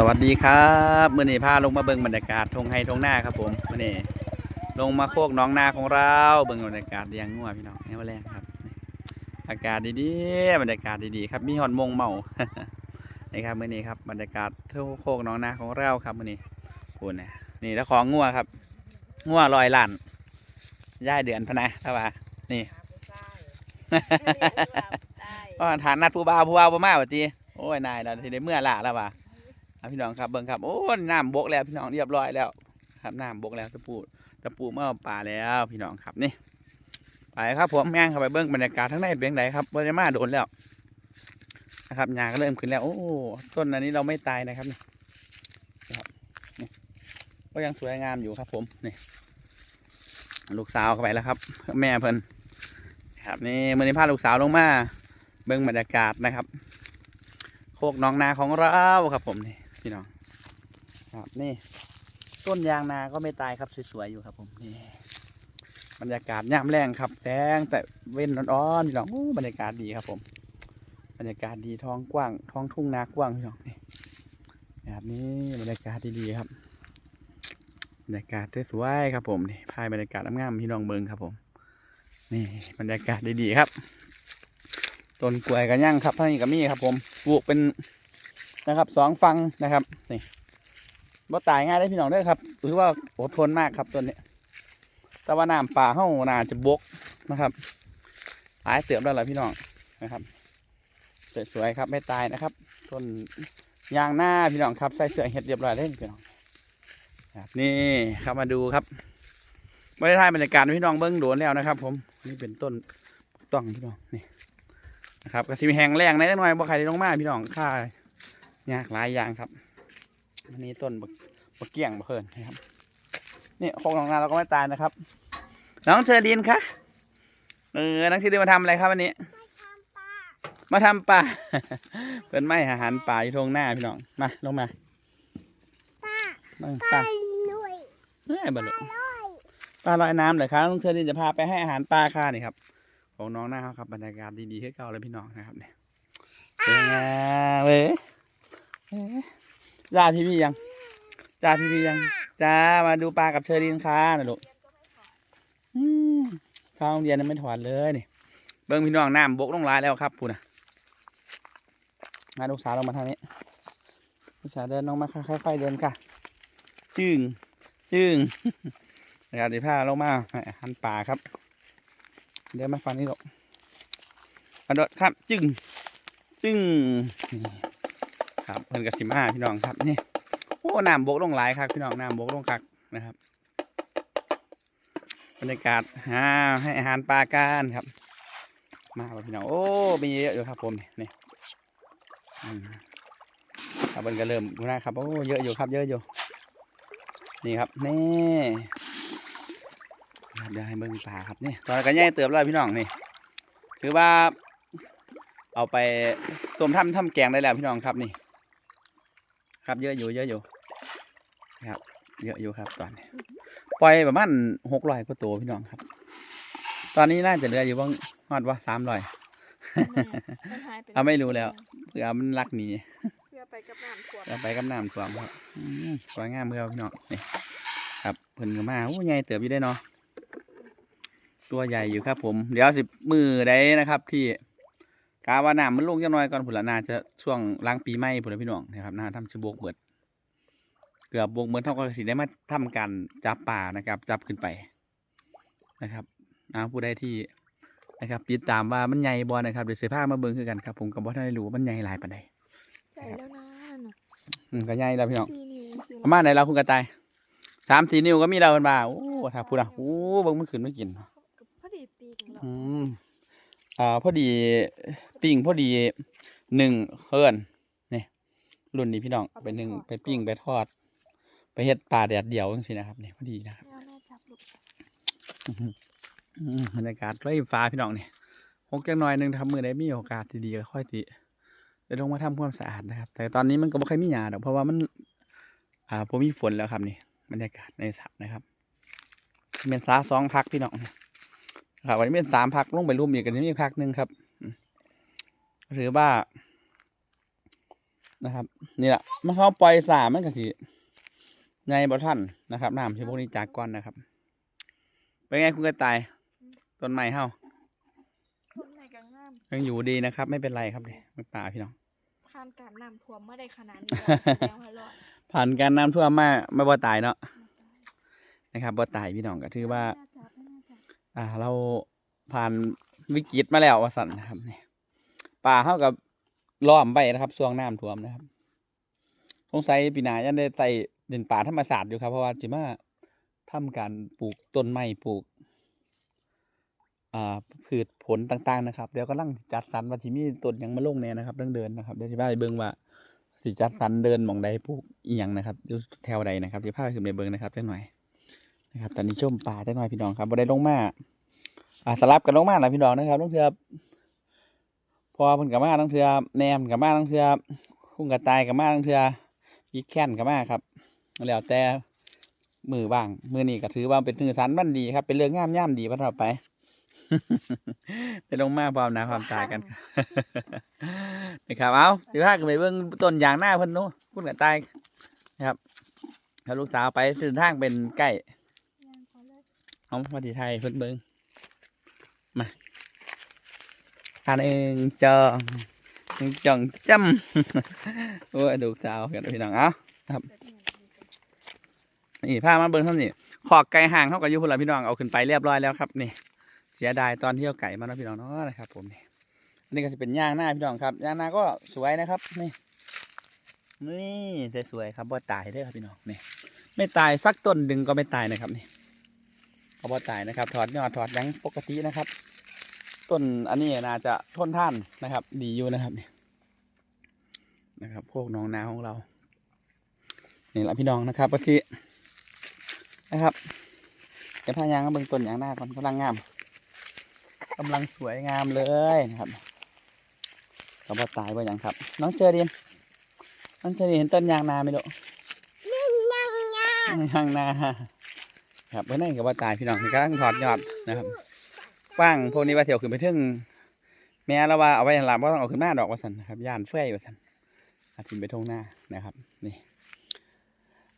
สวัสดีครับมื่อนี้พาลงมาเบิ่งบรรยากาศทงไฮทงหน้าครับผมมื่อนี้ลงมาโคกหน้องนาของเราเบิ่งบรรยากาศเลี้ยงงัวพี่น้องนี่มาแรงครับนี่อากาศดีๆบรรยากาศดีๆครับมีหอนมงเมานี่ครับมื่อนี้ครับบรรยากาศที่โคกหน้องนาของเราครับมื่อนี้คุณนะนี่แล้วของงัวครับงัวลอยล้านย่ายเดือนพะนะถ้าว่านี่ก็ฐานนัดผู้บ่าวผู้บ่าวบ่มาว่าติโอ้ยนายเราสิได้เมื่อล่ะแล้วว่า เอาพี่น้องครับเบิ่งครับโอ้น้ำบกแล้วพี่น้องเรียบร้อยแล้ว ครับน้ำบกแล้วตะปูตะปูเมื่อป่าแล้วพี่น้องครับนี่ไปครับผมย่งเข้าไปเบิ่งบรรยากาศทั้งในเป็นไงครับบ่ได้มาโดนแล้วนะครับหญ้าก็เริ่มขึ้นแล้วโอ้ต้นอันนี้เราไม่ตายนะครับนี่ครับนี่ก็ยังสวยงามอยู่ครับผมนี่ลูกสาวเข้าไปแล้วครับ แม่เพิ่นครับนี่มือนี้พาลูกสาวลงมาเบิ่งบรรยากาศนะครับ โคกน้องนาของเราครับผมนี่ พี่น้องครับนี่ต้นยางนาก็ไม่ตายครับสวยๆอยู่ครับผมนี่บรรยากาศย่ำแรงครับแสงแต่เว้นร้อนๆพี่น้องโอ้บรรยากาศดีครับผม บรรยากาศดีท้องกว้างท้องทุ่งนากว้างพี่น้องนี่นะครับนี่บรรยากาศดีๆครับบรรยากาศสวยๆครับผมนี่พายบรรยากาศงามๆพี่น้องเบิงครับผมนี่บรรยากาศดีๆครับต้นกล้วยกันย่างครับท่านี้ก็มีครับผมปลูกเป็น นะครับสองฟังนะครับนี่บ่ตายง่ายได้พี่น้องด้อครับถือว่าอดทนมากครับต้นนี้ แต่ว่าน้ำป่าเฮ้านาจะบกนะครับหลายเติมแล้วล่ะพี่น้องนะครับสวยๆครับไม่ตายนะครับต้นยางหน้าพี่น้องครับใส่เสื้อเห็ดเรียบร้อยเลยพี่น้องครับนี่เข้ามาดูครับไม่ได้ถ่ายบรรยากาศพี่น้องเบิ้งโดนแล้วนะครับ ผมนี่เป็นต้นต้องพี่น้องนี่นะครับกระสีแหงแรงในจักหน่อยบ่ใครได้ลงมาพี่น้องค่า ยากหลายอย่างครับอันนี้ต้นบักบักเกี้ยงบักเพิ่นนะครับนี่โคงของนาเราก็ไม่ตายนะครับ น้องเชอรีนคะเออน้องเชอรีนมาทำอะไรครับวันนี้ มาทำปลาเพิ่นไม่อาหารป่าอยู่ตรงหน้าพี่น้องมาลงมาป้ามาปป้าลาหน่วยเอ้ยบรรลุร้อยปลาลอยน้ำเลยครับลุงเชอรินจะพาไปให้อาหารปลาค่ะนี่ครับของน้องนะครับครับบรรยากาศดีๆให้เก่าเลยพี่น้องนะครับเนี่ยเป็นไงเว้ยเอ๊ะ จ้าพี่พี่ยังจ้าพี่พี่ยังจ้ามาดูปลากับเชอรินค่ะนะลูกอืมเข้าโรงเรียนยังไม่ถอดเลยนี่เบิ้งพี่น้องน้ำบกลงหลายแล้วครับพูนะมาลูกสาวลงมาทางนี้ลูกสาวเดินลงมาค่ะค่อยๆเดินค่ะ จึงจึงนะครับเดี๋ยวพาลงมาหันป่าครับ เดี๋ยวมาฟังนี่หรอกกระโดดครับ จึงจึง ครับเพิ่นกับสิมาพี่น้องครับนี่โอ้น้ำบกลงหลายครับพี่น้องน้ำบกลงคักนะครับบรรยากาศหาให้อาหารปลากันครับ มาครับพี่น้องโอ้มีเยอะอยู่ครับผมนี่นี่ครับเพิ่นก็เริ่มดูนะครับโอ้เยอะอยู่ครับ เยอะอยู่นี่ครับนี่ครับเดี๋ยวให้เบิ่งปลาครับนี่ตอนนก็ย่ายเติบแล้วพี่น้องนี่ถือว่า เอาไปต้มทำทำแกงได้แล้วพี่น้องครับนี่ ครับเยอะอยู่เยอะอยู่ครับเยอะอยู่ครับตอนนี้ปล่อยประมาณหกร้อยกว่าตัวพี่น้องครับ ตอนนี้น่าจะเหลืออยู่บ้างฮอดว่าสามร้อยเอาไม่รู้แล้วเผื่อมันลักหนีเพื่อไปกับน้ำขวดเราไปกับน้ำท่วมครับอืมสวยงามเพื่อพี่น้องนี่ครับเพิ่นก็มาโอ้ใหญ่เติบอยู่ได้เนาะตัวใหญ่อยู่ครับผม เดี๋ยวสิมือได้นะครับที่ กาว่าน้ำมันลงจังน้อยก่อนผุนละนาจะช่วงหล้างปีใหม่ผุนละพี่น้องนะครับนาทำชิบกเบิด เกือบบกเบิดเท่ากับสิได้มาทำการจับป่านะครับ จับขึ้นไปนะครับอาผู้ใดที่นะครับติดตามว่ามันใหญ่บ่นะครับเดี๋ยวเสียผ้ามาเบิ่งคือกันครับ ผมกับบ่ทันได้รู้ว่ามันใหญ่หลายปานใดใหญ่แล้วนะนั่นน่ะอืมก็ใหญ่แล้วพี่น้องสี่นิ้วสี่ประมาณไหนเราคุณกระต่ายสามสี่นิ้วก็มีเราเป็นบ่าโอ้ถ้าพูดอะโอ้เบิ่งมันขึ้นไม่กินพอดีปีกันแล้ว อืม อ่าพอดีปิ้งพอดีหนึ่งเฮิร์นนี่รุ่นนี้พี่น้องไปหนึ่งไปปิ้งไปทอด ไปเฮ็ดปลาแดดเดียวจังซี่นะครับนี่พอดีนะครับแม่แม่จับลูกอืมบรรยากาศไร่ฟ้าพี่น้องนี่หกจังหน่อยหนึ่งทำมือได้มีโอกาสดีๆก็ค่อยติจะลงมาทำความสะอาดนะครับ แต่ตอนนี้มันก็ไม่ค่อยมีหยาดอกเพราะว่ามัน อ่าผมมีฝนแล้วครับนี่บรรยากาศในสระนะครับเป็นสาสองพักพี่น้อง ครับวันนี้เป็นสามพักลงไปร่วมอีกกันนี้มีพักหนึ่งครับอืมถือว่า นะครับ นี่แหละมันเขาปล่อยสามันก็สิไงบ่ทันนะครับน้ำที่พวกนี้จากก่อนนะครับ เป็นไงคุณกระต่ายต้นไม้เฮาคนไหนกังงามยังอยู่ดีนะครับ ไม่เป็นไรครับเด็มันป่าพี่น้องผ่านการน้ำท่วมมาได้ขนาดนี้แล้วแสดงว่ารอดผ่านการน้ำท่วมมาไม่บ่ตายเนาะนะครับบ่ตายพี่น้องก็ถือว่า อ่า เราผ่านวิกฤตมาแล้วว่าสันนะครับเนี่ยป่าเท่ากับล้อมไปนะครับช่วงน้ำท่วมนะครับสงสัยปีหน้าจะได้ใส่เด่นป่าธรรมศาสตร์อยู่ครับเพราะว่าจิมาทำการปลูกต้นไม้ปลูกอ่าพืชผลต่างๆนะครับ เดี๋ยวก็ลังจัดสรรว่าที่มีต้นยังมาลงแน่นะครับเรื่องเดินนะครับเดี๋ยวจะพาไปเบิ่งว่าสิจัดสรรเดินหมองใดปลูกอีหยังนะครับอยู่แถวใดนะครับจะพาไปขึ้นไปเบิ่งนะครับจักหน่อย นะครับตอนนี้ชมป่าจักหน่อยพี่น้องครับบ่ได้ลงมาอ่าสลับกันลงมาแล้วพี่น้องนะครับต้องเทือพอเพิ่นกับมาต้องเทือแนมกับมาต้องเทือคุ้งกระต่ายกับมาต้องเทือยีแค้นกับมาครับแล้วแต่มือบ้างมือนี้ก็ถือว่าเป็นมือสันบันดีครับ เป็นเรื่องงามย่ามดีพัฒนาไปไปลงมาพร้อมหนะความตายกันนะครับเอาสิพากันไปเบิ่งต้นยางหน้าเพิ่นนู้พุ่นกับตายนะครับถ้าลูกสาวไปเดินทางเป็นใกล้ เอามาที่ไทยเพิ่นเบิ่งมาอันเองจองหนึ่งจองจำโอ้ยลูกสาวกันพี่น้องเอาเกิดเหตุนี่พามาเบิ่งเท่านี้ขอกไก่ห่างเท่ากับยุพุ่นละพี่น้องเอาขึ้นไปเรียบร้อยแล้วครับนี่เสียดายตอนที่เอาไก่มาเนาะพี่น้องเนาะนะครับผมนี่อันนี้ก็จะเป็นย่างหน้าพี่น้องครับย่างหน้าก็สวยนะครับนี่นี่สวยๆครับบ่ตายเด้ครับพี่น้องนี่ไม่ตายสักต้นดึงก็ไม่ตายนะครับนี่ ก็บ่ตายนะครับ ถอดยอดถอดหยังปกตินะครับ ต้นอันนี้น่าจะทนท่านนะครับ ดีอยู่นะครับนี่นะครับพวกน้องนาของเรานี่แหละพี่น้องนะครับก็คือนะครับเดี๋ยวพายางมาเบิ่งต้นยางหน้าก่อนกำลังงามกำลังสวยงามเลยนะครับกระบอกตายว่าอย่างครับ น้องเจอเดียนน้องเจอเดียนเห็นต้นยางนาไหมลูกยางนา ครับเพื่อนนั่นกระบอกตายพี่น้องคือกำลังถอดยอดนะครับกว้างพวกนี้ว่าเที่ยวขึ้นไปถึงแม่เราว่าเอาไว้หลับว่าต้องเอาขึ้นหน้าดอกว่าสันนะครับย่านเฟื่อยว่าสันอาทิมไปทงหน้านะครับนี่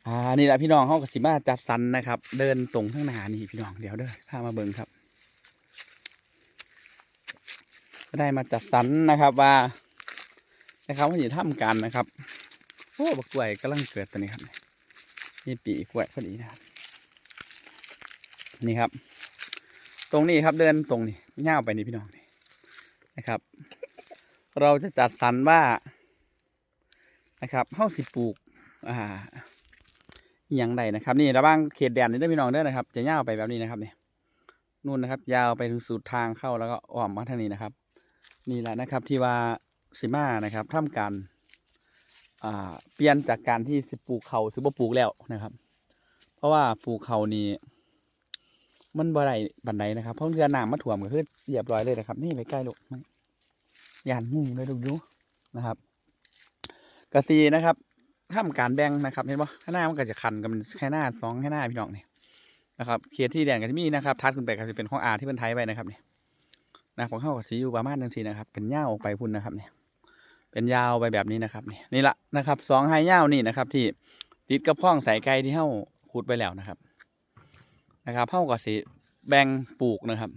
อ่านี่แหละพี่น้องเขากสิมาจัดสรรนะครับ เดินตรงข้างหน้านี่พี่น้องเดี๋ยวเด้อพามาเบิ่งครับก็ได้มาจัดสรรนะครับว่านะครับว่าจะทำกันนะครับโอ้บักกล้วยกำลังเกิดตัวนี้ครับนี่ปีกล้วยพอดีนะครับ นี่ครับ ตรงนี้ครับเดินตรงนี้ย่าวไปนี่พี่น้องนี่นะครับ เราจะจัดสรรว่านะครับเฮ้าสิปลูกอ่าอย่างใดนะครับ นี่ระหว่างเขตแดนนี่ได้พี่น้องเด้นะครับ จะย่าวไปแบบนี้นะครับเนี่ยนู่นนะครับ ยาวไปถึงสุดทางเข้าแล้วก็อ้อมมาทางนี้นะครับ นี่แหละนะครับที่ว่าสิมานะครับทำการอ่าเปลี่ยนจากการที่สิปลูกเขาสิบ่ปลูกแล้วนะครับ เพราะว่าปลูกเขานี่ มันบ่ได้บันไดนะครับ เพราะเรือน้ำมาถ่วมก็คือเรียบร้อยเลยนะครับ นี่ไปใกล้ลูกไม่ยานงูเลยลูกยูนะครับกระซีนะครับทำการแบ่งนะครับเห็นปะข้างหน้ามันก็จะคันกันเป็นแค่หน้าสองแค่หน้าพี่น้องเนี่ยนะครับเขียที่แดนกับที่มีนะครับทัดขึ้นไปก็จะเป็นของอาที่เป็นไทยไปนะครับเนี่ยนะของเข้ากับสีอยู่ประมาณนึงสีนะครับ เป็นยาออกไปพุ่นนะครับเนี่ยเป็นยาวไปแบบนี้นะครับเนี่ยนี่ละนะครับสองไฮยานี่นะครับ ที่ติดกับข้องสายไกลที่เข้าขุดไปแล้วนะครับ นะครับเข้ากับสีแบ่งปลูกนะครับ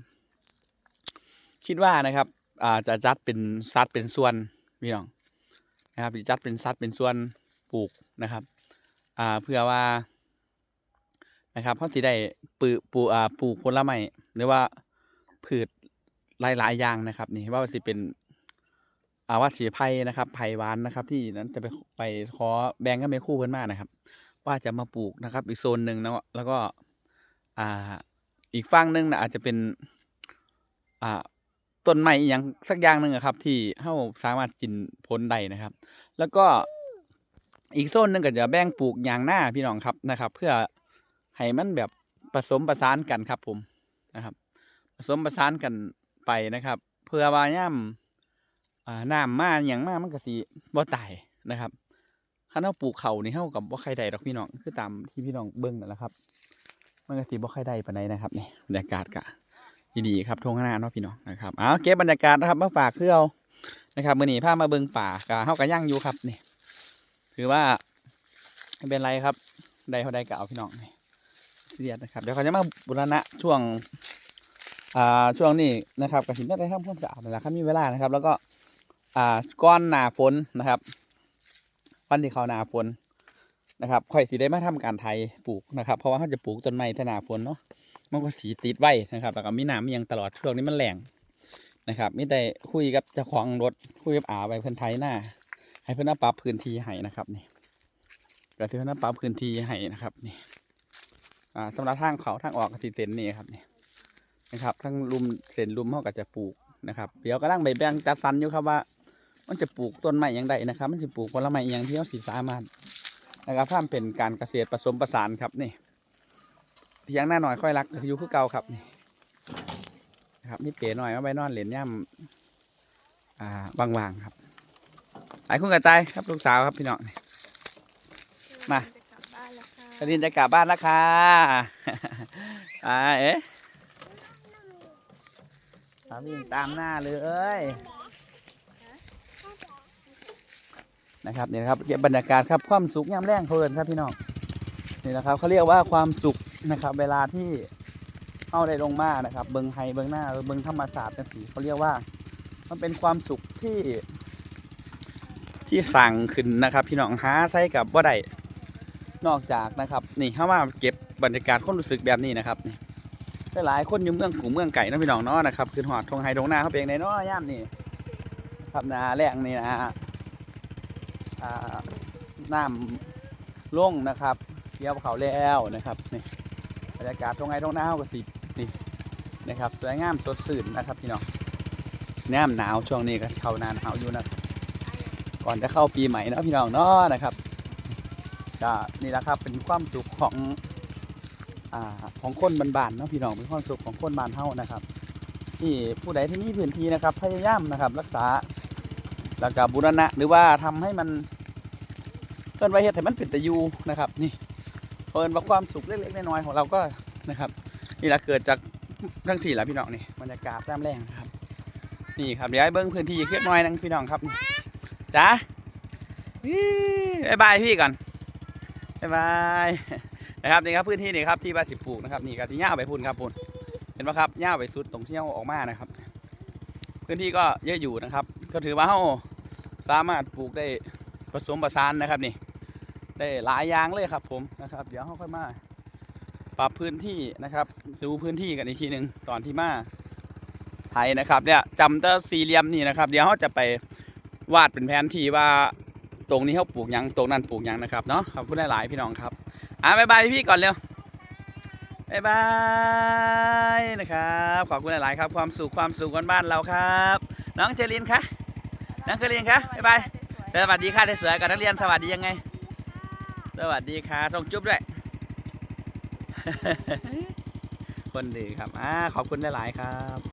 คิดว่านะครับอ่าจะจัดเป็นซัดเป็นส่วนพี่น้องนะครับจะจัดเป็นซัดเป็นส่วนปลูกนะครับอ่าเพื่อว่านะครับเขาสิได้ปลูกปลูกอ่าปลูกผลไม้หรือว่าพืชหลายๆอย่างนะครับ นี่ว่าสิเป็นอาว่าสีไผ่นะครับไผ่หวานนะครับ ที่นั้นจะไปไปขอแบ่งกันไปคู่เพื่อนมากนะครับ ว่าจะมาปลูกนะครับ อีกโซนหนึ่งนะแล้วก็ อ่า อีกฝั่งหนึ่งนะอาจจะเป็น อ่าต้นไม้อย่างสักอย่างหนึ่งอะครับ ที่เฮาสามารถกินผลได้นะครับ แล้วก็อีกโซนหนึ่งก็จะแบ่งปลูกอย่างหน้าพี่น้องครับนะครับ เพื่อให้มันแบบผสมประสานกันครับผมนะครับผสมประสานกันไปนะครับ เพื่อว่าย่ำอ่าน้ำมาอย่างมากมันก็สิบ่ตายนะครับคันเราปลูกเขานี่เฮากับบ่ใครได้ดอกพี่น้องคือตามที่พี่น้องเบิ่งนั่นแหละครับ มันก็สิบ่ใครได้ปานใดนะครับนี่บรรยากาศก็ดีๆครับทุ่งนาเนาะพี่น้องนะครับเอาเก็บบรรยากาศนะครับมาฝากเพื่อเอานะครับมื้อนี้พามาเบิงป่ากะเฮาก็ย่างอยู่ครับนี่ถือว่าไม่เป็นไรครับใดเขาใดเก่าพี่น้องนี่เสียดนะครับเดี๋ยวเขาจะมาบูรณะช่วงอ่าช่วงนี้นะครับกสินได้ทำความสะอาดนั่นแหละครับมีเวลานะครับ แล้วก็อ่าก้อนหนาฝนนะครับวันที่เขาหนาฝน นะครับค่อยสิได้มาทำการไถปลูกนะครับ เพราะว่าเขาจะปลูกต้นไม้ถนาฝนเนาะมันก็สีติดไว้นะครับแล้วก็มีน้ำมียังตลอดช่วงนี้มันแรงนะครับมีแต่คุยกับเจ้าของรถคุยกับอาไปเพิ่อนไถหน้า ให้เพิ่นเอาปรับพื้นที่ให้นะครับนี่ก็ที่เพิ่นเอาปรับพื้นที่ให้นะครับนี่อ่าสำหรับทางเขาทางออกกสิเส้นนี่ครับนี่นะครับทั้งลุมเส้นลุมเขาก็จะปลูกนะครับเดี๋ยวกำลังไปแบงจัดสรรอยู่ครับว่า มันจะปลูกต้นไม้อย่างใดนะครับ มันจะปลูกผลไม้อย่างที่เขาสิสามารถ นะครับถ้าเป็นการเกษตรผสมผสานครับนี่เพียงหน้าหน่อยค่อยรักอยู่คือเก่าครับนี่นะครับนี่เป๋หน่อยเอาไปนอนเหรียญย่ำอ่าบางๆครับไอคุณกระตายครับลูกสาวครับพี่น้องมาจะกลับบ้านแล้วค่ะกระดินจะกลับบ้านแล้วค่ะอ่าเอ๊ะสาวิ่งตามหน้าเลย นะครับนี่นะครับเก็บบรรยากาศครับความสุขยามแรงเพลินครับพี่น้องนี่นะครับเขาเรียกว่าความสุขนะครับ เวลาที่เข้าได้ลงมานะครับ เบิงไฮเบิงหน้าเบิงธรรมศาสตร์กันสีเขาเรียกว่ามันเป็นความสุขที่ ที่สั่งขึ้นนะครับ พี่น้องหาใช้กับว่าใดนอกจากนะครับ นี่เข้ามาเก็บบรรยากาศความรู้สึกแบบนี้นะครับนี่หลายคนอยู่เมืองกูเมืองไก่นะพี่น้องเนาะนะครับคือหอดทงไฮทงหน้าเขาเป็นในเนาะย่ามนี่ครับนาแรงนี่นะ น้ำล่งนะครับเกี่ยวเขาแล้วนะครับนี่บรรยากาศทงไฮทงนาเขาก็สินี่นะครับสวยงามสดชื่นนะครับพี่น้องแนมหนาวช่วงนี้ก็เช่านานหนาวอยู่นะครับก่อนจะเข้าปีใหม่นะพี่น้องเนาะนะครับก็นี่แหละครับเป็นความสุขของอ่าของคนบ้านๆเนาะพี่น้องเป็นความสุขของคนบ้านเฮานะครับ ที่ผู้ใดที่มีพื้นที่นะครับพยายามนะครับ รักษาแล้วก็บูรณะหรือว่าทำให้มัน พิ่นไว้เฮ็ดให้มันเป็นตะยูนะครับ นี่เพิ่นว่าความสุขเล็กๆน้อยๆของเราก็นะครับ นี่แหละเกิดจากทั้งสี่หละพี่น้องนี่บรรยากาศแต้มแรงนะครับ นี่ครับเดี๋ยวให้เบิ้งพื้นที่เล็กน้อยนึงพี่น้องครับจ้าบายบายพี่ก่อนบายบายนะครับนี่ครับพื้นที่นี่ครับที่บ้านสิบปลูกนะครับนี่ก็ที่ย่าไปพุ่นครับพุ่นเห็นไหมครับย่าไปสุดตรงที่เอาออกมานะครับ พื้นที่ก็เยอะอยู่นะครับ ก็ถือว่าเราสามารถปลูกได้ผสมผสานนะครับนี่ ได้หลายอย่างเลยครับผมนะครับ เดี๋ยวเราค่อยมาปรับพื้นที่นะครับ ดูพื้นที่กันอีกทีหนึ่งตอนที่มาไทยนะครับเนี่ยจำแต่สี่เหลี่ยมนี่นะครับ เดี๋ยวเราจะไปวาดเป็นแผนที่ว่าตรงนี้เขาปลูกยังตรงนั้นปลูกยังนะครับเนาะขอบคุณหลายๆพี่น้องครับอะบายบายพี่ก่อนเร็วบายบายนะครับขอบคุณหลายๆครับ ความสุขความสุขบ้านเราครับ น้องเจรินคะน้องเจรินคะบายบายสวัสดีค่ะได้สวยกับนักเรียนสวัสดียังไง สวัสดีค่ะส่งจุ๊บด้วย คนดีครับอ่าขอบคุณหลาย ๆ ครับ